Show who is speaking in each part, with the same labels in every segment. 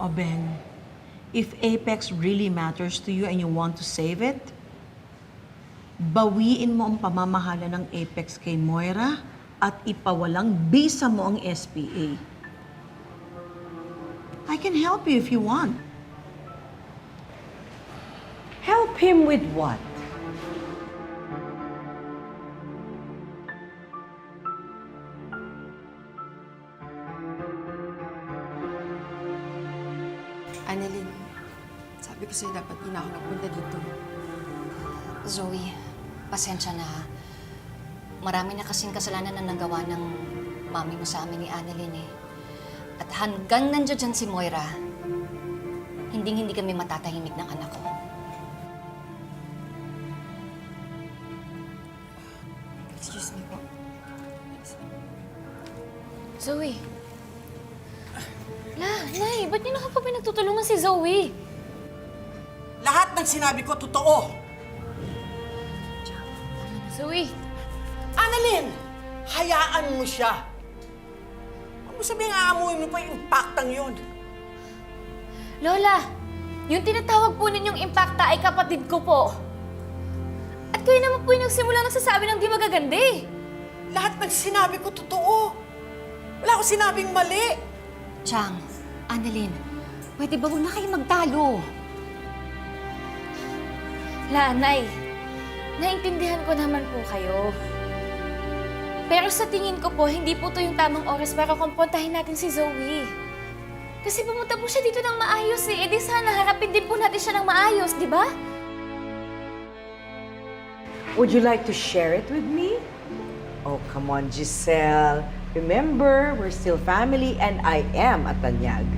Speaker 1: O Ben, if Apex really matters to you and you want to save it, bawiin mo ang pamamahala ng Apex kay Moira at ipawalang bisa mo ang SPA. I can help you if you want.
Speaker 2: Help him with what?
Speaker 3: Annalyn, sabi ko sa'yo dapat di na ako nagpunta dito.
Speaker 4: Zoe, pasensya na ha. Marami na kasing kasalanan na nagawa ng mami mo sa amin ni Annalyn eh. At hanggang nandiyan dyan si Moira, hindi hindi kami matatahimik ng anak ko.
Speaker 3: Excuse me po.
Speaker 5: Zoe. La, Nay, ba't niyo na pa pinagtutulungan si Zoe?
Speaker 6: Lahat ng sinabi ko totoo.
Speaker 5: Zoe,
Speaker 6: Annalyn, hayaan mo siya. Huwag mo sabihin aamuin mo pa yung impaktang yon.
Speaker 5: Lola, yung tinatawag po ninyong impacta ay kapatid ko po. At kayo naman po yung nagsimula nagsasabi ng di magaganda eh.
Speaker 6: Lahat ng sinabi ko totoo. Wala akong sinabing mali.
Speaker 4: Chang, Annalyn, pwede ba huwag na kayo magtalo?
Speaker 5: La, Nay, naintindihan ko naman po kayo. Pero sa tingin ko po, hindi po to yung tamang oras para kumprontahin natin si Zoe. Kasi pumunta po siya dito ng maayos eh. E di sana harapin din po natin siya ng maayos, di ba?
Speaker 2: Would you like to share it with me? Oh, come on, Giselle. Remember, we're still family and I am a Tanyag.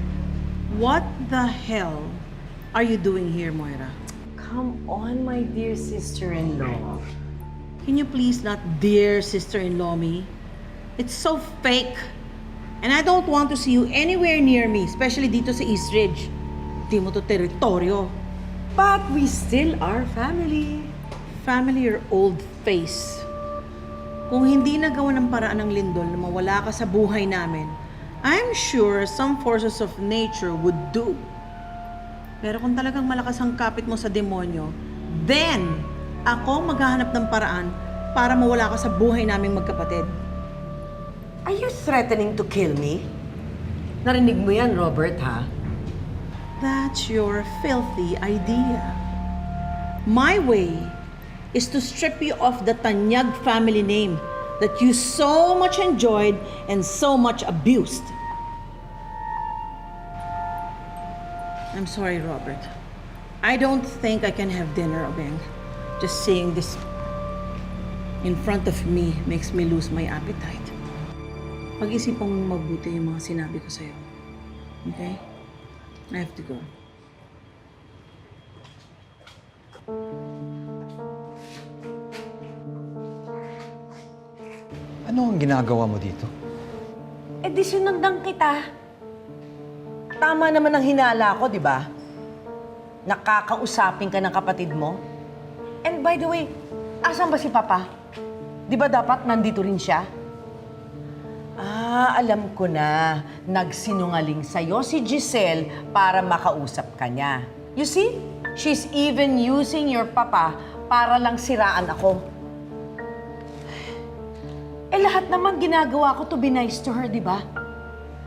Speaker 1: What the hell are you doing here, Moira?
Speaker 2: Come on, my dear sister-in-law.
Speaker 1: Can you please not dear sister-in-law me? It's so fake. And I don't want to see you anywhere near me, especially dito sa East Ridge. Di mo to teritoryo.
Speaker 2: But we still are family.
Speaker 1: Family or old face. Kung hindi nagawa ng paraan ng lindol na mawala ka sa buhay namin, I'm sure some forces of nature would do. Pero kung talagang malakas ang kapit mo sa demonyo, then ako maghahanap ng paraan para mawala ka sa buhay naming magkapatid.
Speaker 2: Are you threatening to kill me? Narinig mo yan, Robert, ha?
Speaker 1: That's your filthy idea. My way is to strip you of the Tanyag family name that you so much enjoyed and so much abused. I'm sorry, Robert. I don't think I can have dinner, Obeng. Just saying this in front of me makes me lose my appetite. Pag-isipan mo mabuti yung mga sinabi ko sa'yo. Okay? I have to go.
Speaker 7: Ano ang ginagawa mo dito?
Speaker 2: Eh di sinundan kita. Tama naman ang hinala ko, di ba? Nakakausapin ka ng kapatid mo. And by the way, asan ba si Papa? Di ba dapat nandito rin siya? Ah, alam ko na. Nagsinungaling sa'yo si Giselle para makausap ka niya. You see? She's even using your papa para lang siraan ako. Eh lahat naman ginagawa ko to be nice to her, di ba?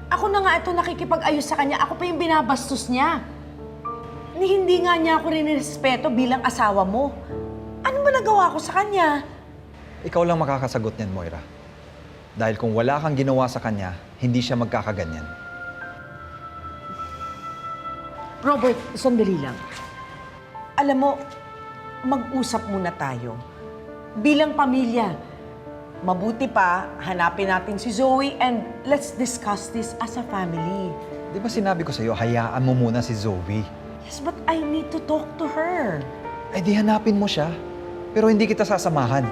Speaker 2: Ako na nga ito nakikipag-ayos sa kanya, ako pa yung binabastos niya. Ni hindi nga niya ako rin bilang asawa mo. Ano ba nagawa ko sa kanya?
Speaker 7: Ikaw lang makakasagot niyan, Moira. Dahil kung wala kang ginawa sa kanya, hindi siya magkakaganyan.
Speaker 2: Robert, sandali lang. Alam mo, mag-usap muna tayo. Bilang pamilya, mabuti pa, hanapin natin si Zoe and let's discuss this as a family.
Speaker 7: Di ba sinabi ko sa'yo, hayaan mo muna si Zoe?
Speaker 2: Yes, but I need to talk to her.
Speaker 7: Eh di hanapin mo siya. Pero hindi kita sasamahan.